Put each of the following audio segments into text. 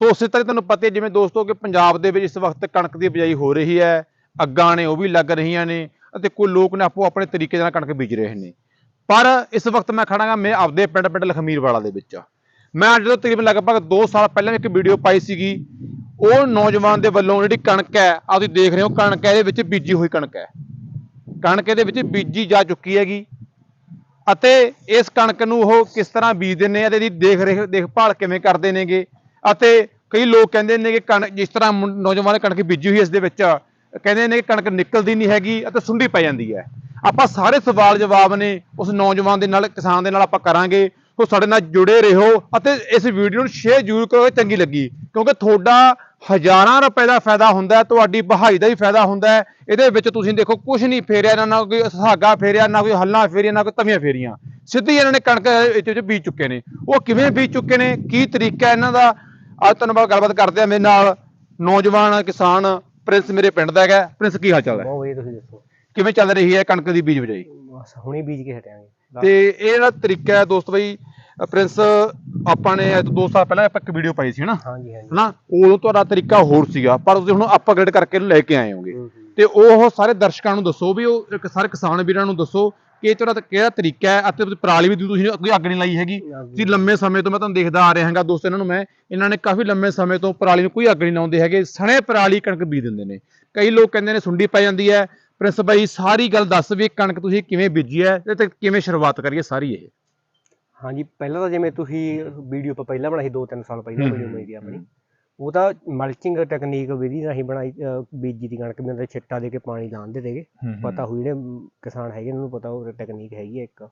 ਸੋ ਉਸੇ ਤਰ੍ਹਾਂ ਤੁਹਾਨੂੰ ਪਤਾ ਹੈ ਜਿਵੇਂ ਦੋਸਤੋ ਕਿ ਪੰਜਾਬ ਦੇ ਵਿੱਚ ਇਸ ਵਕਤ ਕਣਕ ਦੀ ਬਿਜਾਈ ਹੋ ਰਹੀ ਹੈ, ਅੱਗਾਂ ਨੇ ਉਹ ਵੀ ਲੱਗ ਰਹੀਆਂ ਨੇ ਅਤੇ ਕੋਈ ਲੋਕ ਨੇ ਆਪੋ ਆਪਣੇ ਤਰੀਕੇ ਦੇ ਨਾਲ ਕਣਕ ਬੀਜ ਰਹੇ ਨੇ। ਪਰ ਇਸ ਵਕਤ ਮੈਂ ਖੜਾਂਗਾ ਮੈਂ ਆਪਦੇ ਪਿੰਡ ਪਿੰਡ ਲਖਮੀਰਵਾਲਾ ਦੇ ਵਿੱਚ। ਮੈਂ ਜਦੋਂ ਤਕਰੀਬਨ ਲਗਭਗ 2 ਸਾਲ ਪਹਿਲਾਂ ਇੱਕ ਵੀਡੀਓ ਪਾਈ ਸੀਗੀ। ਉਹ ਨੌਜਵਾਨ ਦੇ ਵੱਲੋਂ ਜਿਹੜੀ ਕਣਕ ਹੈ ਆ ਤੁਸੀਂ ਦੇਖ ਰਹੇ ਹੋ, ਕਣਕ ਹੈ, ਇਹਦੇ ਵਿੱਚ ਬੀਜੀ ਹੋਈ ਕਣਕ ਹੈ। ਕਣਕ ਇਹਦੇ ਵਿੱਚ ਬੀਜੀ ਜਾ ਚੁੱਕੀ ਹੈਗੀ। ਅਤੇ ਇਸ ਕਣਕ ਨੂੰ ਉਹ ਕਿਸ ਤਰ੍ਹਾਂ ਬੀਜਦੇ ਨੇ ਅਤੇ ਇਹਦੀ ਦੇਖ ਰੇਖ ਦੇਖਭਾਲ ਕਿਵੇਂ ਕਰਦੇ ਨੇਗੇ? ਅਤੇ ਕਈ ਲੋਕ ਕਹਿੰਦੇ ਨੇ ਕਿ ਕਣਕ, ਜਿਸ ਤਰ੍ਹਾਂ ਮੁੰ- ਨੌਜਵਾਨ ਕਣਕ ਬੀਜੀ ਹੋਈ ਇਸ ਦੇ ਵਿੱਚ ਕਹਿੰਦੇ ਨੇ ਕਿ ਕਣਕ ਨਿਕਲਦੀ ਨਹੀਂ ਹੈਗੀ ਅਤੇ ਸੁੰਡੀ ਪੈ ਜਾਂਦੀ ਹੈ। ਆਪਾਂ ਸਾਰੇ ਸਵਾਲ ਜਵਾਬ ਨੇ, ਉਸ ਨੌਜਵਾਨ ਦੇ ਨਾਲ, ਕਿਸਾਨ ਦੇ ਨਾਲ ਆਪਾਂ ਕਰਾਂਗੇ। ਸੋ ਸਾਡੇ ਨਾਲ ਜੁੜੇ ਰਹੋ ਅਤੇ ਇਸ ਵੀਡੀਓ ਨੂੰ ਸ਼ੇਅਰ ਜ਼ਰੂਰ ਕਰੋ ਜੇ ਚੰਗੀ ਲੱਗੀ। ਕਿਉਂਕਿ ਤੁਹਾਡਾ ਹਜ਼ਾਰਾਂ ਰੁਪਏ ਦਾ ਫਾਇਦਾ ਹੁੰਦਾ ਹੈ, ਤੁਹਾਡੀ ਬਹਾਈ ਦਾ ਵੀ ਫਾਇਦਾ ਹੁੰਦਾ ਹੈ। ਇਹਦੇ ਵਿੱਚ ਤੁਸੀਂ ਦੇਖੋ ਕੁਝ ਨਹੀਂ ਫੇਰਿਆ, ਨਾ ਨਾ ਕੋਈ ਸੁਹਾਗਾ ਫੇਰਿਆ, ਨਾ ਕੋਈ ਹੱਲਾਂ ਫੇਰੀਆਂ, ਨਾ ਕੋਈ ਤਵੀਆਂ ਫੇਰੀਆਂ। ਸਿੱਧੀ ਇਹਨਾਂ ਨੇ ਕਣਕ ਇਹਦੇ ਵਿੱਚ ਬੀਜ ਚੁੱਕੇ ਨੇ। ਉਹ ਕਿਵੇਂ ਬੀਜ ਚੁੱਕੇ ਨੇ? ਕੀ ਤਰੀਕਾ ਇਹਨਾਂ ਦਾ? ਅੱਜ ਤੁਹਾਨੂੰ ਆਪਾਂ ਗੱਲਬਾਤ ਕਰਦੇ ਆ ਮੇਰੇ ਨਾਲ ਨੌਜਵਾਨ ਕਿਸਾਨ ਪ੍ਰਿੰਸ ਮੇਰੇ ਪਿੰਡ ਦਾ ਹੈਗਾ। ਪ੍ਰਿੰਸ ਕੀ ਹਾਲ ਚਾਲ ਹੈ? ਬਹੁਤ ਵਧੀਆ ਤੁਸੀਂ ਦੱਸੋ? ਕਿਵੇਂ ਚੱਲ ਰਹੀ ਹੈ ਕਣਕ ਦੀ ਬੀਜ ਬਿਜਾਈ? ਬਸ ਹੁਣੇ ਬੀਜ ਕੇ ਹਟਿਆਂਗੇ। ਤੇ ਇਹ ਜਿਹੜਾ ਤਰੀਕਾ ਹੈ ਦੋਸਤ ਬਈ ਪ੍ਰਿੰਸ ਆਪਾਂ ਨੇ ਅੱਜ ਤੋਂ 2 ਸਾਲ ਪਹਿਲਾਂ ਆਪਾਂ ਇੱਕ ਵੀਡੀਓ ਪਾਈ ਸੀ ਹਨਾ? ਹਾਂਜੀ ਹਾਂਜੀ। ਹਨਾ? ਉਦੋਂ ਤੁਹਾਡਾ ਤਰੀਕਾ ਹੋਰ ਸੀਗਾ ਪਰ ਤੁਸੀਂ ਹੁਣ ਅਪਗ੍ਰੇਡ ਕਰਕੇ ਲੈ ਕੇ ਆਏ ਹੋਗੇ। ਤੇ ਉਹ ਸਾਰੇ ਦਰਸ਼ਕਾਂ ਨੂੰ ਦੱਸੋ ਵੀ ਉਹ ਸਾਰੇ ਕਿਸਾਨ ਵੀਰਾਂ ਨੂੰ ਦੱਸੋ ਕਿ ਇਹ ਤੁਹਾਡਾ ਕਿਹੜਾ ਤਰੀਕਾ ਹੈ ਅਤੇ ਪਰਾਲੀ ਵੀ ਤੁਸੀਂ ਕੋਈ ਅੱਗ ਨਹੀਂ ਲਾਈ ਹੈਗੀ। ਜੀ ਲੰਮੇ ਸਮੇਂ ਤੋਂ ਮੈਂ ਤੁਹਾਨੂੰ ਦੇਖਦਾ ਆ ਰਿਹਾ ਹਾਂਗਾ ਦੋਸਤ ਇਹਨਾਂ ਨੂੰ ਮੈਂ। ਇਹਨਾਂ ਨੇ ਕਾਫੀ ਲੰਮੇ ਸਮੇਂ ਤੋਂ ਪਰਾਲੀ ਨੂੰ ਕੋਈ ਅੱਗ ਨਹੀਂ ਲਾਉਂਦੇ ਹੈਗੇ। ਸਣੇ ਪਰਾਲੀ ਕਣਕ ਬੀਜ ਦਿੰਦੇ ਨੇ। ਕਈ ਲੋਕ ਕਹਿੰਦੇ ਨੇ ਸੁੰਡੀ ਪੈ ਜਾਂਦੀ ਹੈ। ਪ੍ਰਿੰਸ ਬਾਈ ਸਾਰੀ ਗੱਲ ਦੱਸ ਵੀ ਕਣਕ ਤੁਸੀਂ ਕਿਵੇਂ ਬੀਜੀ ਹੈ ਤੇ- ਕਿਵੇਂ ਸ਼ੁਰੂਆਤ ਕਰੀਏ ਸਾਰੀ ਇਹ? ਹਾਂਜੀ ਪਹਿਲਾਂ ਤਾਂ ਜਿਵੇਂ ਤੁਸੀਂ ਵੀਡੀਓ ਆਪਾਂ ਪਹਿਲਾਂ ਬਣਾਈ 2-3 ਸਾਲ ਪਹਿਲਾਂ ਵੀਡੀਓ ਬਣਾਈ ਦੀ ਆਪਣੀ। ਉਹ ਤਾਂ ਮਲਚਿੰਗ ਟੈਕਨੀਕ ਵਿਧੀ ਰਾਹੀਂ ਬਣਾਈ ਅਹ ਬੀਜੀ ਦੀ ਕਣਕ ਮੇਰੇ ਛਿੱਟਾ ਦੇ ਕੇ ਪਾਣੀ ਲਾਉਂਦੇ ਤੇਗੇ ਪਤਾ ਹੋਈ ਜਿਹੜੇ ਕਿਸਾਨ ਹੈਗੇ ਉਹਨਾਂ ਨੂੰ ਪਤਾ ਉਹ ਟੈਕਨੀਕ ਹੈਗੀ ਹੈ ਇੱਕ।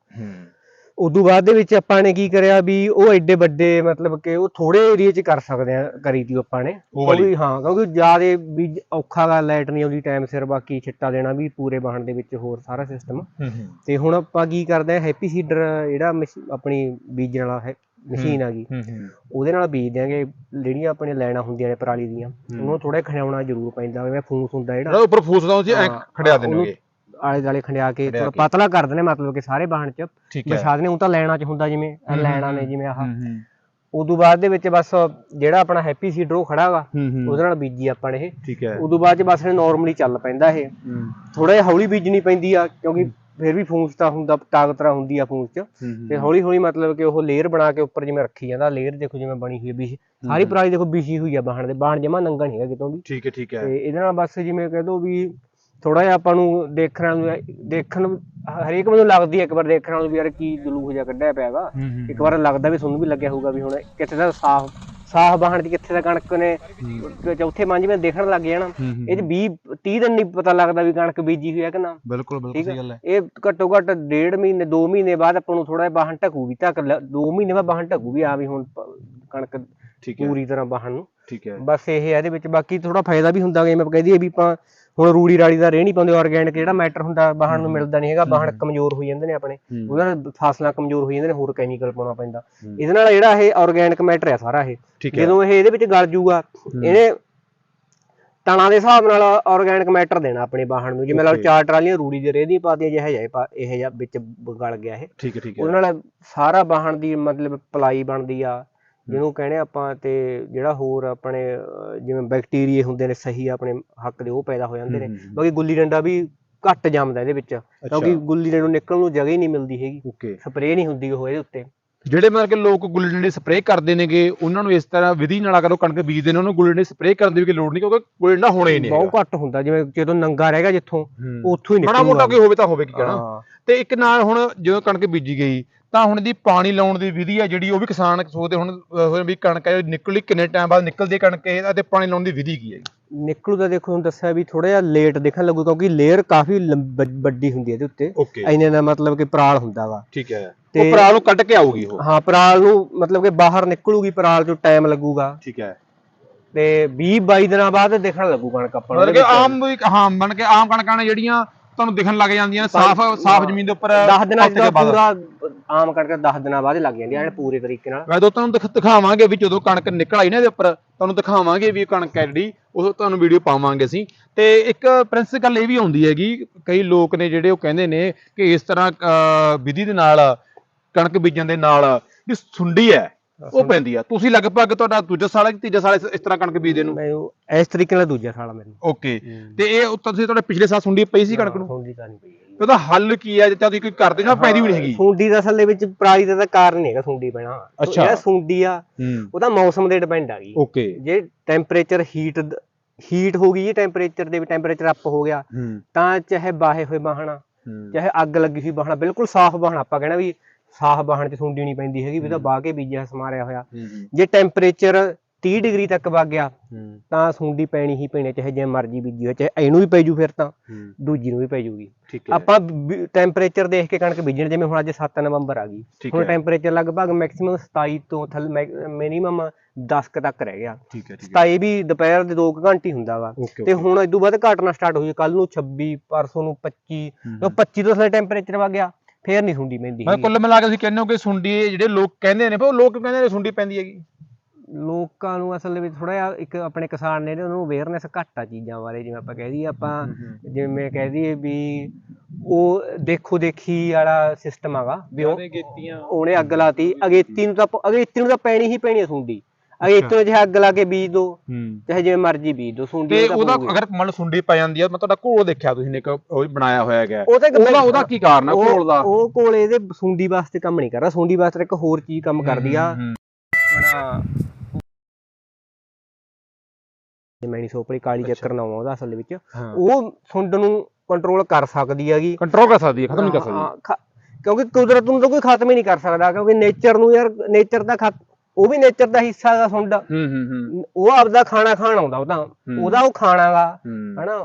ਉਦੋਂ ਬਾਅਦ ਦੇ ਵਿੱਚ ਆਪਾਂ ਨੇ ਕੀ ਕਰਿਆ ਵੀ ਉਹ ਐਡੇ ਵੱਡੇ ਮਤਲਬ ਕਿ ਉਹ ਥੋੜੇ ਏਰੀਆ 'ਚ ਕਰ ਸਕਦੇ ਆ ਕਰੀ ਤੀ ਆਪਾਂ ਨੇ। ਉਹ ਵਾਲੀ। ਕਿਉਂਕਿ ਹਾਂ ਕਿਉਂਕਿ ਜਿਆਦੇ ਵੀ ਔਖਾ ਗਾ ਲਾਈਟ ਨਹੀਂ ਆਉਂਦੀ ਟਾਈਮ ਸਿਰ ਬਾਕੀ ਛਿੱਟਾ ਦੇਣਾ ਵੀ ਪੂਰੇ ਵਾਹਣ ਦੇ ਵਿੱਚ ਹੋਰ ਸਾਰਾ ਸਿਸਟਮ ਤੇ ਹੁਣ ਆਪਾਂ ਕੀ ਕਰਦੇ ਆ ਹੈਪੀ ਸੀਡਰ ਜਿਹੜਾ ਮਸ਼- ਆਪਣੀ ਬੀਜਣ ਵਾਲਾ ਹੈ ਮਸ਼ੀਨ ਆ ਗਈ। ਉਹਦੇ ਨਾਲ ਬੀਜ ਦਿਆਂਗੇ ਜਿਹੜੀਆਂ ਆਪਣੇ ਲੈਣਾ ਹੁੰਦੀਆਂ ਨੇ ਪਰਾਲੀ ਦੀਆਂ ਉਹਨੂੰ ਥੋੜਾ ਖਿਆਉਣਾ ਜ਼ਰੂਰ ਪੈਂਦਾ ਜਿਵੇਂ ਫੂਸ ਹੁੰਦਾ ਜਿਹੜਾ। ਉੱਪਰ ਫੂਸਦਾ ਤੁਸੀਂ ਐਂ ਖੜਿਆ ਦੇਣਗੇ ਆਲੇ ਦਾਲੇ ਖੰਡਿਆ ਕੇ ਥੋੜਾ। ਪਤਲਾ ਕਰ ਦਿੰਦੇ ਮਤਲਬ ਕਿ ਸਾਰੇ ਵਾਹਣ 'ਚ। ਵਿਛਾ ਦਿੰਦੇ ਉਹ ਤਾਂ ਲੈਣਾ 'ਚ ਹੁੰਦਾ ਜਿਵੇਂ ਲੈਣਾ ਨੇ ਜਿਵੇਂ ਆਹ। ਉਦੋਂ ਬਾਅਦ ਦੇ ਵਿੱਚ ਬਸ ਜਿਹੜਾ ਆਪਣਾ ਹੈਪੀ ਸੀਡਰ ਉਹ ਖੜਾ ਗਾ ਹੂੰ ਹੂੰ। ਉਹਦੇ ਨਾਲ ਬੀਜੀ ਆਪਾਂ ਨੇ ਇਹ। ਠੀਕ ਹੈ। ਉਦੋਂ ਬਾਅਦ ਚ ਬਸ ਨਾਰਮਲੀ ਚੱਲ ਪੈਂਦਾ ਇਹ। ਥੋੜਾ ਜਿਹਾ ਹੌਲੀ ਬੀਜਣੀ ਪੈਂਦੀ ਆ ਕਿਉਂਕਿ ਫਿਰ ਵੀ ਫੂਸ ਤਾਂ ਹੁੰਦਾ ਤਾਕਤਰਾ ਹੁੰਦੀ ਆ ਫੂਸ ਚ। ਤੇ ਹੌਲੀ ਹੌਲੀ ਮਤਲਬ ਕਿ ਉਹ ਲੇਅਰ ਬਣਾ ਕੇ ਉੱਪਰ ਜਿਵੇਂ ਰੱਖੀ ਜਾਂਦਾ ਲੇਅਰ ਦੇਖੋ ਜਿਵੇਂ ਬਣੀ ਹੋਈ ਵੀ ਸਾਰੀ ਪਰਾਲੀ ਦੇਖੋ ਵਿਛੀ ਹੋਈ ਆ ਬਾਹਣ ਦੇ ਬਾਹਣ ਜਮਾ ਨੰਗਾ ਨਹੀਂ ਹੈਗਾ ਕਿਤੋਂ ਵੀ ਠੀਕ ਹੈ ਠੀਕ ਹੈ। ਤੇ ਇਹਦੇ ਨਾਲ ਬਸ ਜਿਵੇਂ ਕਹਿ ਦੋ ਵੀ ਥੋੜਾ ਜਿਹਾ ਆਪਾਂ ਨੂੰ ਦੇਖਣ ਨੂੰ ਦੇਖਣ ਹਰੇਕ ਮੈਨੂੰ ਲੱਗਦੀ ਹੈ ਇੱਕ ਵਾਰ ਦੇਖਣ ਨੂੰ ਵੀ ਯਾਰ ਕੀ ਜਲੂਸ ਜਿਹਾ ਕੱਢਿਆ ਪਿਆਗਾ ਇੱਕ ਵਾਰ ਲੱਗਦਾ ਵੀ ਤੁਹਾਨੂੰ ਵੀ ਲੱਗਿਆ ਹੋਊਗਾ ਵੀ ਹੁਣ ਕਿੱਥੇ ਦਾ ਸਾਫ਼ ਸਾਫ਼ ਬਾਹਣ ਚ ਕਿੱਥੇ ਦਾ ਕਣਕ ਨੇ ਚੌਥੇ ਪੰਜਵੇਂ ਦੇਖਣ ਲੱਗ ਜਾਣਾ। ਇਹ ਚ 20 30 ਦਿਨ ਨਹੀਂ ਪਤਾ ਲੱਗਦਾ ਵੀ ਕਣਕ ਬੀਜੀ ਹੋਈ ਹੈ ਕਿ ਨਾ। ਬਿਲਕੁਲ ਬਿਲਕੁਲ ਸਹੀ ਗੱਲ ਹੈ। ਇਹ ਘੱਟੋ ਘੱਟ ਡੇਢ ਮਹੀਨੇ 2 ਮਹੀਨੇ ਬਾਅਦ ਆਪਾਂ ਨੂੰ ਥੋੜਾ ਜਿਹਾ ਬਾਹਣ ਢਕੂ ਵੀ ਤੱਕ 2 ਮਹੀਨੇ ਬਾਅਦ ਬਾਹਣ ਢਕੂ ਵੀ ਆ ਵੀ ਹੁਣ ਕਣਕ ਪੂਰੀ ਤਰ੍ਹਾਂ ਬਾਹਣ ਨੂੰ। ਠੀਕ ਹੈ। ਬਸ ਇਹ ਹੈ ਇਹਦੇ ਵਿੱਚ ਬਾਕੀ ਥੋੜਾ ਫਾਇਦਾ ਵੀ ਹੁੰਦਾ ਜਿਵੇਂ ਆਪਾਂ ਕਹਿ ਦਈਏ ਵੀ ਆਪਾਂ ਹੁਣ ਰੂੜੀ ਰਾੜੀ ਦਾ ਰੇਹ ਨਹੀਂ ਪਾਉਂਦੇ ਆਰਗੈਨਿਕ ਜਿਹੜਾ ਮੈਟਰ ਹੁੰਦਾ ਬਾਹਣ ਨੂੰ ਮਿਲਦਾ ਨਹੀਂ ਹੈਗਾ ਬਾਹਣ ਕਮਜ਼ੋਰ ਹੋ ਜਾਂਦੇ ਨੇ ਆਪਣੇ। ਉਹਨਾਂ ਨਾਲ ਫਸਲਾਂ ਕਮਜ਼ੋਰ ਹੋ ਜਾਂਦੇ ਨੇ ਹੋਰ ਕੈਮੀਕਲ ਪਾਉਣਾ ਪੈਂਦਾ। ਇਹਦੇ ਨਾਲ ਜਿਹੜਾ ਇਹ ਆਰਗੈਨਿਕ ਮੈਟਰ ਹੈ ਸਾਰਾ ਇਹ। ਜਦੋਂ ਇਹ ਇਹਦੇ ਵਿੱਚ ਗਲ ਜੂਗਾ ਇਹਨੇ ਤਣਾ ਦੇ ਹਿਸਾਬ ਨਾਲ ਆਰਗੈਨਿਕ ਮੈਟਰ ਦੇਣਾ ਆਪਣੇ ਬਾਹਣ ਨੂੰ। ਜਿਵੇਂ ਲਾ. ਚਾਰ ਟਰਾਲੀਆਂ ਰੂੜੀ ਦੇ ਰੇਹ ਦੀ ਪਾਤੀਆਂ ਜਿਹੇ ਜਿਹਾ ਪਾ- ਇਹ ਜਿਹਾ ਵਿੱਚ ਗਲ ਗਿਆ ਇਹ। ਠੀਕ ਹੈ ਠੀਕ ਹੈ। ਉਹਦੇ ਨਾਲ ਸਾਰਾ ਬਾਹਣ ਦੀ ਮਤਲਬ ਪਲਾਈ ਬਣਦੀ ਆ। ਜਿਹਨੂੰ ਕਹਿੰਦੇ ਆਪਾਂ ਤੇ ਜਿਹੜਾ ਹੋਰ ਆਪਣੇ ਜਿਵੇਂ ਬੈਕਟੀਰੀਆ ਹੁੰਦੇ ਨੇ ਸਹੀ ਆਪਣੇ ਹੱਕ ਦੇ ਉਹ ਪੈਦਾ ਹੋ ਜਾਂਦੇ ਨੇ। ਬਾਕੀ ਗੁੱਲੀ ਡੰਡਾ ਵੀ ਘੱਟ ਜੰਮਦਾ ਇਹਦੇ ਵਿੱਚ। ਕਿਉਂਕਿ ਗੁੱਲੀ ਡੰਡਾ ਨੂੰ ਨਿਕਲਣ ਨੂੰ ਜਗ੍ਹਾ ਹੀ ਨਹੀਂ ਮਿਲਦੀ ਹੈਗੀ। ਓਕੇ। ਸਪਰੇਅ ਨਹੀਂ ਹੁੰਦੀ ਉਹ ਇਹਦੇ ਉੱਤੇ। ਜਿਹੜੇ ਮਤਲਬ ਕਿ ਲੋਕ ਗੁੱਲੀ ਡੰਡੇ ਸਪਰੇਅ ਕਰਦੇ ਨੇਗੇ ਉਹਨਾਂ ਨੂੰ ਇਸ ਤਰ੍ਹਾਂ ਵਿਧੀ ਨਾਲ ਅਗਰ ਉਹ ਕਣਕ ਬੀਜਦੇ ਨੇ ਉਹਨਾਂ ਨੂੰ ਗੁੱਲੀ ਡੰਡੇ ਸਪਰੇਅ ਕਰਨ ਦੀ ਵੀ ਲੋੜ ਨਹੀਂ ਕਿਉਂਕਿ ਗੁੱਲੀ ਡੰਡਾ ਹੋਣਾ ਹੀ ਨਹੀਂ ਬਹੁਤ ਘੱਟ ਹੁੰਦਾ ਜਿਵੇਂ ਜਦੋਂ ਨੰਗਾ ਰਹੇਗਾ ਜਿੱਥੋਂ ਹੈਗਾ ਉੱਥੋਂ ਹੀ ਮਾੜਾ ਨਿਕਲੂਗਾ ਮੋਟਾ ਕੋਈ ਹੋਵੇ ਤਾਂ ਹੋਵੇ ਕੀ ਕਹਿਣਾ। ਤੇ ਇੱਕ ਨਾਲ ਹੁਣ ਜਦੋਂ ਕਣਕ ਬੀਜੀ ਗਈ ਤਾਂ ਹੁਣ ਇਹਦੀ ਪਾਣੀ ਲਾਉਣ ਦੀ ਵਿਧੀ ਹੈ ਜਿਹੜੀ ਉਹ ਵੀ ਕਿਸਾਨ ਸੋਚਦੇ ਹੁਣ ਵੀ ਕਣਕ ਹੈ ਨਿਕਲੀ ਕਿੰਨੇ ਟਾਈਮ ਬਾਅਦ ਨਿਕਲਦੀ ਹੈ ਕਣਕ ਇਹ ਅਤੇ ਪਾਣੀ ਲਾਉਣ ਦੀ ਵਿਧੀ ਕੀ ਹੈ ਨਿਕਲੂ ਤਾਂ ਦੇਖੋ ਹੁਣ ਦੱਸਿਆ ਵੀ ਥੋੜਾ ਜਿਹਾ ਲੇਟ ਦਿਖਣ ਲੱਗੂ ਕਿਉਂਕਿ ਲੇਅਰ ਕਾਫੀ ਵੱਡੀ ਹੁੰਦੀ ਹੈ ਇਹਦੇ ਉੱਤੇ। ਇੰਨੇ ਦਾ ਮਤਲਬ ਕਿ ਪਰਾਲ ਹੁੰਦਾ ਵਾ। ਠੀਕ ਹੈ। ਤੇ- ਉਹ ਪਰਾਲ ਨੂੰ ਕੱਢ ਕੇ ਆਊਗੀ ਉਹ? ਹਾਂ ਪਰਾਲ ਨੂੰ ਮਤਲਬ ਕਿ ਬਾਹਰ ਨਿਕਲੂਗੀ ਪਰਾਲ ਚੋਂ ਟਾਈਮ ਲੱਗੂਗਾ। ਠੀਕ ਹੈ। ਤੇ 20 22 ਦਿਨਾਂ ਬਾਅਦ ਦੇਖਣ ਲੱਗੂ ਕਣਕ ਆਪਾਂ ਨੂੰ ਮਤਲਬ ਕਿ ਵਿੱਚ। ਆਮ ਵੀ ਹਾਂ ਮੰਨ ਕੇ ਆਮ ਕਣਕਾਂ ਨੇ ਜਿਹੜੀਆਂ ਤੁਹਾਨੂੰ ਦਿਖਣ ਲੱਗ ਜਾਂਦੀਆਂ ਸਾਫ਼ ਸਾਫ਼ ਜ਼ਮੀਨ ਦੇ ਉੱਪਰ 10 ਦਿਨਾਂ ਬਾਅਦ। ਪੂਰਾ ਆਮ ਕਣਕ 10 ਦਿਨਾਂ ਬਾਅਦ ਲੱਗ ਜਾਂਦੀ ਐਨ ਪੂਰੇ ਤਰੀਕੇ ਨਾਲ। ਮੈਂ ਤਾਂ ਤੁਹਾਨੂੰ ਦਿਖ- ਦਿਖਾਵਾਂਗੇ ਵੀ ਜਦੋਂ ਕਣਕ ਨਿਕਲ ਆਈ ਨਾ ਇਹਦੇ ਉੱਪਰ ਤੁਹਾਨੂੰ ਦਿਖਾਵਾਂਗੇ ਵੀ ਕਣਕ ਹੈ ਜਿਹੜੀ ਉਹ ਤੁਹਾਨੂੰ ਵੀਡੀਓ ਪਾਵਾਂਗੇ ਅਸੀਂ। ਤੇ ਇੱਕ ਪ੍ਰਿੰਸ ਗੱਲ ਇਹ ਵੀ ਆਉਂਦੀ ਹੈਗੀ ਕਈ ਲੋਕ ਨੇ ਜਿਹੜੇ ਉਹ ਕਹਿੰਦੇ ਨੇ ਕਿ ਇਸ ਤਰ੍ਹਾਂ ਵਿਧੀ ਦੇ ਨਾਲ ਕਣਕ ਬੀਜਣ ਦੇ ਨਾਲ ਵੀ ਸੁੰਡੀ ਹੈ। ਉਹ ਪੈਂਦੀ ਆ। ਤੁਸੀਂ ਲਗਭਗ ਤੁਹਾਡਾ ਦੂਜਾ ਸਾਲ ਹੈ ਕਿ ਤੀਜਾ ਸਾਲ ਇਸ- ਇਸ ਤਰ੍ਹਾਂ ਕਣਕ ਬੀਜਦੇ ਨੂੰ? ਮੈਨੂੰ ਇਸ ਤਰੀਕੇ ਨਾਲ ਦੂਜਾ ਸਾਲ ਆ ਮੈਨੂੰ। ਓਕੇ। ਤੇ ਇਹ ਉੱਤੋਂ ਤੁਸੀਂ ਤੁਹਾਡੇ ਪਿਛਲੇ ਸਾਲ ਸੁੰਡੀ ਪਈ ਸੀ ਕਣਕ ਨੂੰ? ਸੁੰਡੀ ਤਾਂ ਨਹੀਂ ਪਈ ਹੈਗੀ। ਉਹਦਾ ਹੱਲ ਕੀ ਹੈ ਜੇ ਤੁਸੀਂ ਕੋਈ ਕਰਦੇ ਜਾਂ ਪੈਦੀ ਵੀ ਨਹੀਂ ਹੈਗੀ? ਸੁੰਡੀ ਦਾ ਅਸਲ ਦੇ ਵਿੱਚ ਪਰਾਲੀ ਦਾ ਤਾਂ ਕਾਰਨ ਨਹੀਂ ਹੈਗਾ ਸੁੰਡੀ ਪੈਣਾ। ਅੱਛਾ। ਜਿਹੜਾ ਸੁੰਡੀ ਆ ਹੂੰ। ਉਹਦਾ ਮੌਸਮ ਦੇ ਡਿਪੈਂਡ ਆ ਗਈ। ਓਕੇ। ਜੇ ਟੈਂਪਰੇਚਰ ਹੀਟ ਹੀਟ ਹੋ ਗਈ ਟੈਂਪਰੇਚਰ ਦੇ ਵੀ ਟੈਂਪਰੇਚਰ ਅਪ ਹੋ ਗਿਆ ਹੂੰ। ਤਾਂ ਚਾਹੇ ਬਾਹੇ ਹੋਏ ਬਾਹਣਾ ਚਾਹੇ ਅੱਗ ਲੱਗੀ ਹੋਈ ਬਾਹਣਾ ਬਿਲਕੁਲ ਸਾਫ਼ ਬਾਹਣਾ ਆਪਾਂ ਕਹਿਣਾ ਵੀ ਸਾਫ਼ ਬਾਹਣ ਚ ਸੁੰਡੀ ਨਹੀਂ ਪੈਂਦੀ ਹੈਗੀ ਵੀ ਤਾਂ ਬਾਹ ਕੇ ਬੀਜਿਆ ਸਮਾਰਿਆ ਹੋਇਆ। ਜੇ ਟੈਂਪਰੇਚਰ 30 ਡਿਗਰੀ ਤੱਕ ਵਗ ਗਿਆ ਤਾਂ ਸੁੰਡੀ ਪੈਣੀ ਹੀ ਪੈਣੀ ਚਾਹੇ ਜੇ ਮਰਜ਼ੀ ਬੀਜੀ ਹੋਏ ਚਾਹੇ ਇਹਨੂੰ ਵੀ ਪੈ ਜੂ ਫਿਰ ਤਾਂ ਦੂਜੀ ਨੂੰ ਵੀ ਪੈ ਜੂਗੀ। ਆਪਾਂ ਟੈਂਪਰੇਚਰ ਦੇਖ ਕੇ ਕਣਕ ਬੀਜਣ ਜਿਵੇਂ ਹੁਣ ਅੱਜ 7 ਨਵੰਬਰ ਆ ਗਈ ਹੁਣ ਟੈਂਪਰੇਚਰ ਲਗਭਗ ਮੈਕਸਿਮਮ 27 ਤੋਂ ਥੱਲੇ ਮਿਨੀਮਮ 10 ਕੁ ਤੱਕ ਰਹਿ ਗਿਆ। ਠੀਕ ਹੈ ਠੀਕ ਹੈ। 27 ਵੀ ਦੁਪਹਿਰ ਦੇ 2 ਘੰਟੇ ਹੁੰਦਾ ਵਾ। ਤੇ ਹੁਣ ਇਦੋਂ ਬਾਅਦ ਘਟਣਾ ਸਟਾਰਟ ਹੋ ਜੂ ਕੱਲ ਨੂੰ 26 ਪਰਸੋਂ ਨੂੰ 25 ਉਹ 25 ਤੋਂ ਥੱਲੇ ਟੈਂਪਰੇਚਰ ਵਗ ਗਿਆ। ਫੇਰ ਨਹੀਂ ਸੁੰਡੀ ਪੈਂਦੀ ਮੈਂ। ਕੁੱਲ ਮਿਲਾ ਕੇ ਤੁਸੀਂ ਕਹਿੰਦੇ ਹੋ ਕਿ ਸੁੰਡੀ ਇਹ ਜਿਹੜੇ ਲੋਕ ਕਹਿੰਦੇ ਨੇ ਪਰ ਉਹ ਲੋਕ ਕਿਉਂ ਕਹਿੰਦੇ ਨੇ ਸੁੰਡੀ ਪੈਂਦੀ ਹੈਗੀ? ਲੋਕਾਂ ਨੂੰ ਅਸਲ ਵਿੱਚ ਥੋੜਾ ਜਿਹਾ ਇੱਕ ਆਪਣੇ ਕਿਸਾਨ ਨੇ ਉਹਨੂੰ ਅਵੇਅਰਨੈਸ ਘੱਟ ਆ ਚੀਜ਼ਾਂ ਬਾਰੇ ਜਿਵੇਂ ਆਪਾਂ ਕਹਿ ਦਈਏ ਆਪਾਂ ਜਿਵੇਂ ਕਹਿ ਦਈਏ ਵੀ ਉਹ ਦੇਖੋ ਦੇਖੀ ਵਾਲਾ ਸਿਸਟਮ ਹੈਗਾ ਵੀ ਉਹਨੇ ਅੱਗ ਲਾਤੀ ਅਗੇਤੀ ਨੂੰ ਤਾਂ ਅਗੇਤੀ ਨੂੰ ਤਾਂ ਪੈਣੀ ਹੀ ਪੈਣੀ ਆ ਸੁੰਡੀ ਅਗੇਤੀ ਨੂੰ ਚਾਹੇ ਅੱਗ ਲਾ ਕੇ ਬੀਜ ਦੋ ਹੂੰ। ਚਾਹੇ ਜਿਵੇਂ ਮਰਜ਼ੀ ਬੀਜ ਦੋ ਸੁੰਡੀ ਤੇ ਉਹਦਾ ਪਊਗੀ। ਅਗਰ ਮੰਨ ਲਓ ਸੁੰਡੀ ਪੈ ਜਾਂਦੀ ਆ ਮੈਂ ਤੁਹਾਡਾ ਘੋਲ ਦੇਖਿਆ ਤੁਸੀਂ ਨੇ ਇੱਕ ਉਹ ਬਣਾਇਆ ਹੋਇਆ ਹੈਗਾ। ਉਹ ਤਾਂ ਇੱਕ ਉਹਦਾ ਉਹਦਾ ਕੀ ਕਾਰਨ ਹੈ ਉਹ- ਘੋਲ ਦਾ? ਉਹ ਕੋਲ ਇਹਦੇ ਸੁੰਡੀ ਵਾਸਤੇ ਕੰਮ ਨਹੀਂ ਕਰਦਾ ਸੁੰਡੀ ਵਾਸਤੇ ਇੱਕ ਹੋਰ ਚੀਜ਼ ਕੰਮ ਕਰਦੀ ਆ। ਹੂੰ, ਆਪਣਾ ਮੈਨੀ ਸੋਪੜੀ ਕਾਲੀ ਚੱਕਰ ਨਾ ਆਉਂਦਾ ਅਸਲ ਵਿੱਚ। ਹਾਂ। ਉਹ ਸੁੰਡ ਨੂੰ ਕੰਟਰੋਲ ਕਰ ਸਕਦੀ ਹੈਗੀ। ਕੰਟਰੋਲ ਕਰ ਸਕਦੀ ਹੈ ਖਤਮ ਨਹੀਂ ਕਰ ਸਕਦੀ। ਹਾਂ, ਖ- ਕਿਉਂਕਿ ਕੁਦਰਤ ਨੂੰ ਤਾਂ ਕੋਈ ਖਤਮ ਹੀ ਨਹੀਂ ਕਰ ਸਕਦਾ ਕਿਉਂਕਿ ਨੇਚਰ ਨੂੰ ਯਾਰ ਨੇਚਰ ਦਾ ਖਤ ਉਹ ਵੀ ਨੇਚਰ ਦਾ ਹਿੱਸਾ ਹੈਗਾ ਸੁੰਡ। ਹੂੰ ਹੂੰ ਹੂੰ। ਉਹ ਆਪਦਾ ਖਾਣਾ ਖਾਣ ਆਉਂਦਾ ਉਹ ਤਾਂ। ਉਹਦਾ ਉਹ ਖਾਣਾਗਾ। ਹਨਾ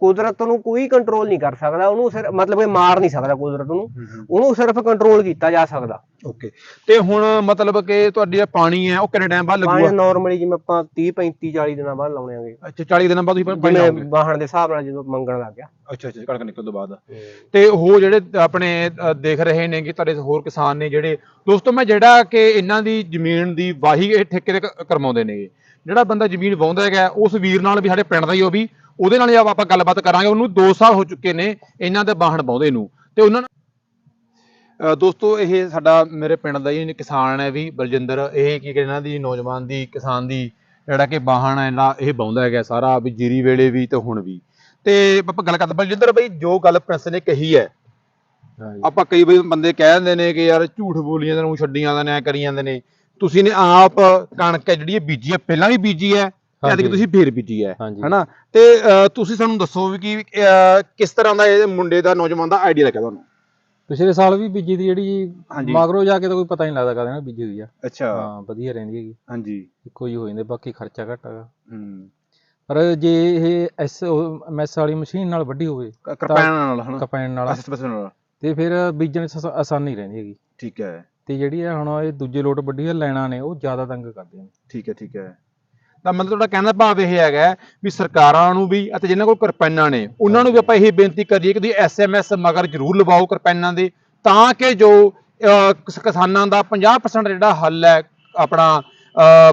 ਕੁਦਰਤ ਨੂੰ ਕੋਈ ਕੰਟਰੋਲ ਨਹੀਂ ਕਰ ਸਕਦਾ। ਉਹਨੂੰ ਸਿਰ ਮਤਲਬ ਇਹ ਮਾਰ ਨਹੀਂ ਸਕਦਾ ਕੁਦਰਤ ਨੂੰ। ਉਹਨੂੰ ਸਿਰਫ ਕੰਟਰੋਲ ਕੀਤਾ ਜਾ ਸਕਦਾ। ਓਕੇ ਤੇ ਹੁਣ ਮਤਲਬ ਕਿ ਤੁਹਾਡੀ ਇਹ ਪਾਣੀ ਹੈ ਉਹ ਕਿੰਨੇ ਟਾਈਮ ਬਾਅਦ ਪਾਣੀ ਲੱਗੂਗਾ ਨਾਰਮਲੀ ਜਿਵੇਂ ਆਪਾਂ 30 35 40 ਦਿਨਾਂ ਬਾਅਦ ਲਾਉਣੇ ਆਗੇ। ਅੱਛਾ 40 ਦਿਨਾਂ ਬਾਅਦ ਤੁਸੀਂ ਪਾਣੀ ਜਿਵੇਂ ਲਾਓਗੇ? ਵਾਹਣ ਦੇ ਹਿਸਾਬ ਨਾਲ ਜਦੋਂ ਮੰਗਣ ਲੱਗ ਗਿਆ। ਅੱਛਾ ਅੱਛਾ ਕਣਕ ਨਿਕਲਣ ਤੋਂ ਬਾਅਦ। ਤੇ ਉਹ ਜਿਹੜੇ ਆਪਣੇ ਅ, ਦੇਖ ਰਹੇ ਨੇ ਕਿ ਤੁਹਾਡੇ ਹੋਰ ਕਿਸਾਨ ਨੇ ਜਿਹੜੇ ਦੋਸਤੋ ਮੈਂ ਜਿਹੜਾ ਕਿ ਇਹਨਾਂ ਦੀ ਜ਼ਮੀਨ ਦੀ ਵਾਹੀ ਇਹ ਠੇਕੇ ਤੇ ਕ- ਕਰਵਾਉਂਦੇ ਨੇਗੇ ਜਿਹੜਾ ਬੰਦਾ ਜ਼ਮੀਨ ਵਾਹੁੰਦਾ ਹੈਗਾ ਉਸ ਵੀਰ ਨਾਲ ਵੀ ਸਾਡੇ ਪਿੰਡ ਦਾ ਹੀ ਉਹ ਵੀ। ਉਹਦੇ ਨਾਲ ਹੀ ਆਪ- ਗੱਲਬਾਤ ਕਰਾਂਗੇ। ਉਹਨੂੰ 2 ਸਾਲ ਹੋ ਚੁੱਕੇ ਨੇ ਇਹਨਾਂ ਦੇ ਵਾਹਣ ਵਾਹੁੰਦੇ ਨੂੰ। ਤੇ ਉਹਨਾਂ ਅ, ਦੋਸਤੋ ਇਹ ਸਾਡਾ ਮੇਰੇ ਪਿੰਡ ਦਾ ਹੀ ਕਿਸਾਨ ਹੈ ਵੀ ਬਲਜਿੰਦਰ। ਇਹ ਕੀ ਕਹਿੰਦੇ ਇਹਨਾਂ ਦੀ ਨੌਜਵਾਨ ਦੀ ਕਿਸਾਨ ਦੀ ਜਿਹੜਾ ਕਿ ਵਾਹਣ ਹੈ ਨਾ ਇਹ ਵਾਹੁੰਦਾ ਹੈਗਾ ਸਾਰਾ ਵੀ ਜੀਰੀ ਵੇਲੇ ਵੀ ਤੇ ਹੁਣ ਵੀ। ਤੇ ਆਪਾਂ ਗੱਲ ਕਰਦੇ ਬਲਜਿੰਦਰ ਬਈ ਜੋ ਗੱਲ ਪ੍ਰਿੰਸ ਨੇ ਕਹੀ ਹੈ ਆਪਾਂ ਕਈ ਵਾਰ ਬੰਦੇ ਕਹਿ ਦਿੰਦੇ ਨੇ ਕਿ ਯਾਰ ਝੂਠ ਬੋਲੀ ਜਾਂਦੇ ਨੇ ਛੱਡੀ ਜਾਂਦੇ ਨੇ ਕਰੀ ਜਾਂਦੇ ਨੇ। ਤੁਸੀਂ ਨੇ ਆਪ ਕਣਕ ਹੈ ਜਿਹੜੀ ਬੀਜੀ ਹੈ ਪਹਿਲਾਂ ਵੀ ਬੀਜੀ ਹੈ ਐਤਕੀ ਹਾਂਜੀ। ਤੁਸੀਂ ਫੇਰ ਬੀਜੀ ਹੈ ਹਨਾ? ਤੇ ਤੁਸੀਂ ਸਾਨੂੰ ਦੱਸੋ ਵੀ ਕਿ ਕਿਸ ਤਰ੍ਹਾਂ ਦਾ ਇਹ ਮੁੰਡੇ ਦਾ ਨੌਜਵਾਨ ਦਾ ਆਈਡੀਆ ਲੱਗਿਆ ਤੁਹਾਨੂੰ? ਪਿਛਲੇ ਸਾਲ ਵੀ ਬੀਜੀ ਦੀ ਜਿਹੜੀ। ਮਗਰੋਂ ਜਾ ਕੇ ਤਾਂ ਕੋਈ ਪਤਾ ਨਹੀਂ ਲੱਗਦਾ ਕਦੇ ਨਾ ਬੀਜੀ ਹੋਈ ਆ। ਅੱਛਾ। ਹਾਂ ਵਧੀਆ ਰਹਿੰਦੀ ਹੈਗੀ। ਹਾਂਜੀ। ਇੱਕੋ ਹੀ ਹੋ ਜਾਂਦੇ ਬਾਕੀ ਖਰਚਾ ਘੱਟ ਹੈਗਾ। ਹੂੰ। ਪਰ ਜੇ ਇਹ ਐਸ ਐਮਐਸ ਵਾਲੀ ਮਸ਼ੀਨ ਨਾਲ ਵੱਡੀ ਹੋਵੇ ਕ- ਕਿਰਪਾਨ ਨਾਲ ਹਨਾ? ਕਪੈਣ ਨਾਲ। ਨਾਲ। ਤੇ ਫਿਰ ਬੀਜਣ ਆਸਾਨੀ ਰਹਿੰਦੀ ਹੈਗੀ। ਠੀਕ ਹੈ। ਤੇ ਜਿਹੜੀ ਹੁਣ ਇਹ ਦੂਜੇ ਲੋਟ ਵੱਡੀਆਂ ਲੈਣਾ ਨੇ ਉਹ ਜ਼ਿਆਦਾ ਤੰਗ ਕਰਦੇ ਨੇ। ਠੀਕ ਹੈ ਠੀਕ ਹੈ। ਤਾਂ ਮਤਲਬ ਤੁਹਾਡਾ ਕਹਿਣ ਦਾ ਭਾਵ ਇਹ ਹੈਗਾ ਵੀ ਸਰਕਾਰਾਂ ਨੂੰ ਵੀ ਅਤੇ ਜਿਨ੍ਹਾਂ ਕੋਲ ਕਿਰਪਾਨਾਂ ਨੇ ਉਹਨਾਂ ਨੂੰ ਵੀ ਆਪਾਂ ਇਹ ਬੇਨਤੀ ਕਰੀਏ ਕਿ ਤੁਸੀਂ ਐਸਐਮਐਸ ਮਗਰ ਜ਼ਰੂਰ ਲਵਾਓ ਕਿਰਪਾਨਾਂ ਦੇ ਤਾਂ ਕਿ ਜੋ ਕਿਸਾਨਾਂ ਦਾ 50% ਜਿਹੜਾ ਹੱਲ ਹੈ ਆਪਣਾ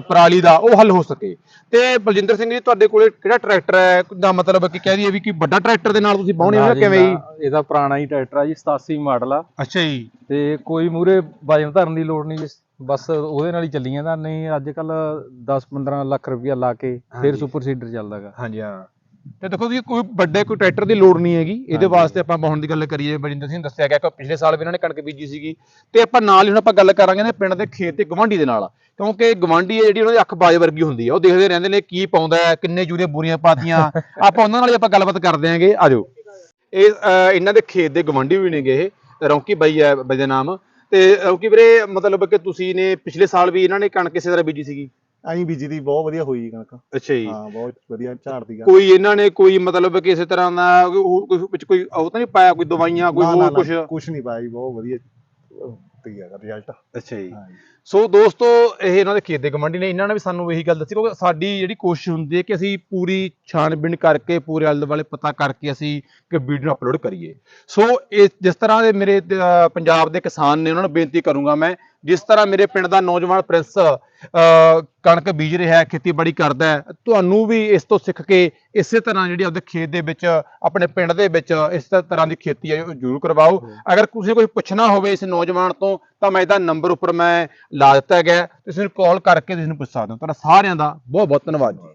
ਪਰਾਲੀ ਦਾ ਉਹ ਹੱਲ ਹੋ ਸਕੇ। ਤੇ ਬਲਜਿੰਦਰ ਸਿੰਘ ਜੀ ਤੁਹਾਡੇ ਕੋਲੇ ਕਿਹੜਾ ਟਰੈਕਟਰ ਹੈ? ਦਾ ਮਤਲਬ ਕਿ ਕਹਿ ਦਈਏ ਵੀ ਕਿ ਵੱਡਾ ਟਰੈਕਟਰ ਦੇ ਨਾਲ ਤੁਸੀਂ ਬਾਉਣੇ ਹੋ ਕਿਵੇਂ? ਜੀ ਇਹਦਾ ਪੁਰਾਣਾ ਹੀ ਟਰੈਕਟਰ ਆ ਜੀ 87 ਮਾਡਲ ਆ। ਅੱਛਾ ਜੀ। ਤੇ ਕੋਈ ਮੂਰੇ ਵਜਨ ਧਰਨ ਦੀ ਲੋੜ ਨਹੀਂ ਜੀ, ਬਸ ਉਹਦੇ ਨਾਲ ਹੀ ਚੱਲੀ ਜਾਂਦਾ ਨਹੀਂ ਅੱਜ ਕੱਲ 10 15 ਲੱਖ ਰੁਪਇਆ ਲਾ ਕੇ ਫਿਰ ਹਾਂਜੀ। ਸੁਪਰ ਸੀਡਰ ਚੱਲਦਾਗਾ। ਹਾਂਜੀ ਹਾਂ। ਤੇ ਦੇਖੋ ਜੀ ਕੋਈ ਵੱਡੇ ਕੋਈ ਟਰੈਕਟਰ ਦੀ ਲੋੜ ਨਹੀਂ ਹੈਗੀ। ਇਹਦੇ ਹਾਂਜੀ। ਵਾਸਤੇ ਆਪਾਂ ਬਾਉਣ ਦੀ ਗੱਲ ਕਰੀਏ ਬਰਿੰਦਰ ਸਿੰਘ ਨੇ ਦੱਸਿਆ ਗਿਆ ਕਿ ਪਿਛਲੇ ਸਾਲ ਵੀ ਇਹਨਾਂ ਨੇ ਕਣਕ ਬੀਜੀ ਸੀਗੀ। ਤੇ ਆਪਾਂ ਨਾਲ ਹੀ ਹੁਣ ਆਪਾਂ ਗੱਲ ਕਰਾਂਗੇ ਨੇ ਪਿੰਡ ਦੇ ਖੇਤ ਤੇ ਗਵਾਂਢੀ ਦੇ ਨਾਲ। ਕਿਉਂਕਿ ਗਵਾਂਢੀ ਹੈ ਜਿਹੜੀ ਉਹਨਾਂ ਦੀ ਅੱਖ ਬਾਜ ਵਰਗੀ ਹੁੰਦੀ ਹੈ। ਉਹ ਦੇਖਦੇ ਰਹਿੰਦੇ ਨੇ ਕੀ ਪਾਉਂਦਾ ਹੈ ਕਿੰਨੇ ਜੂਰੇ ਬੁਰੀਆਂ ਪਾਤੀਆਂ। ਆਪਾਂ ਉਹਨਾਂ ਨਾਲ ਹੀ ਆਪਾਂ ਗੱਲਬਾਤ ਕਰਦੇ ਆਂਗੇ ਆਜੋ ਇਹ ਅਹ, ਇਹਨਾਂ ਦੇ ਖੇਤ ਦੇ ਗਵਾਂਢੀ ਵੀ ਨੇਗੇ ਇਹ। ਰੌਂਕੀ ਬਾਈ ਹੈ ਬਾਈ ਦਾ ਨਾਮ। ਤੇ ਰੌਂਕੀ ਵੀਰੇ ਮਤਲਬ ਕਿ ਤੁਸੀਂ ਨੇ ਪਿਛਲੇ ਸਾਲ ਵੀ ਇਹਨਾਂ ਨੇ ਕਣਕ ਕਿਸੇ ਤਰ੍ਹਾਂ ਬੀਜੀ ਸੀਗੀ? ਐਂ ਬੀਜੀ ਦੀ ਬਹੁਤ ਵਧੀਆ ਹੋਈ ਕਣਕ। ਅੱਛਾ ਜੀ। ਹਾਂ ਬਹੁਤ ਵਧੀਆ ਝਾੜਦੀ ਆ। ਕੋਈ ਇਹਨਾਂ ਨੇ ਕੋਈ ਮਤਲਬ ਕਿਸੇ ਤਰ੍ਹਾਂ ਦਾ ਕੋਈ ਕੋਈ ਵਿੱਚ ਕੋਈ ਉਹ ਤਾਂ ਨਹੀਂ ਪਾਇਆ ਕੋਈ ਦਵਾਈਆਂ ਕੋਈ ਹੋਰ ਕੁਝ ਕੁਝ ਨਹੀਂ ਪਾਇਆ ਜੀ ਬਹੁਤ ਵਧੀਆ। ਤੇ ਹੈਗਾ ਰਿਜ਼ਲਟ ਅੱਛਾ ਜੀ। ਹਾਂ ਜੀ ਸੋ ਦੋਸਤੋ ਇਹ ਇਹਨਾਂ ਦੇ ਖੇਤ ਦੇ ਗਵਾਂਢੀ ਨੇ ਇਹਨਾਂ ਨੇ ਵੀ ਸਾਨੂੰ ਇਹੀ ਗੱਲ ਦੱਸੀ। ਕਿਉਂਕਿ ਸਾਡੀ ਜਿਹੜੀ ਕੋਸ਼ਿਸ਼ ਹੁੰਦੀ ਹੈ ਕਿ ਅਸੀਂ ਪੂਰੀ ਛਾਣਬੀਣ ਕਰਕੇ ਪੂਰੇ ਆਲੇ ਦੁਆਲੇ ਪਤਾ ਕਰਕੇ ਅਸੀਂ ਕਿ ਵੀਡੀਓ ਅਪਲੋਡ ਕਰੀਏ। ਸੋ ਇਹ ਜਿਸ ਤਰ੍ਹਾਂ ਦੇ ਮੇਰੇ ਅਹ, ਪੰਜਾਬ ਦੇ ਕਿਸਾਨ ਨੇ ਉਹਨਾਂ ਨੂੰ ਬੇਨਤੀ ਕਰੂੰਗਾ ਮੈਂ ਜਿਸ ਤਰ੍ਹਾਂ ਮੇਰੇ ਪਿੰਡ ਦਾ ਨੌਜਵਾਨ ਪ੍ਰਿੰਸ ਅਹ, ਕਣਕ ਬੀਜ ਰਿਹਾ ਹੈ ਖੇਤੀਬਾੜੀ ਕਰਦਾ ਹੈ ਤੁਹਾਨੂੰ ਵੀ ਇਸ ਤੋਂ ਸਿੱਖ ਕੇ ਇਸੇ ਤਰ੍ਹਾਂ ਜਿਹੜੀ ਆਪਦੇ ਖੇਤ ਦੇ ਵਿੱਚ ਆਪਣੇ ਪਿੰਡ ਦੇ ਵਿੱਚ ਇਸ ਤਰ੍ਹਾਂ ਦੀ ਖੇਤੀ ਹੈ ਉਹ ਜ਼ਰੂਰ ਕਰਵਾਓ। ਅਗਰ ਤੁਸੀਂ ਕੋਈ ਪੁੱਛਣਾ ਹੋਵੇ ਇਸ ਨੌਜਵਾਨ ਤੋਂ ਤਾਂ ਮੈਂ ਇਹਦਾ ਨੰਬਰ ਉੱਪਰ ਮੈਂ ਲਾ ਦਿੱਤਾ ਗਿਆ ਤੁਸੀਂ ਕਾਲ ਕਰਕੇ ਤੁਸੀਂ ਇਹਨੂੰ ਪੁੱਛ ਸਕਦੇ ਹੋ। ਤੁਹਾਡਾ ਸਾਰਿਆਂ ਦਾ ਬਹੁਤ ਬਹੁਤ ਧੰਨਵਾਦ ਜੀ।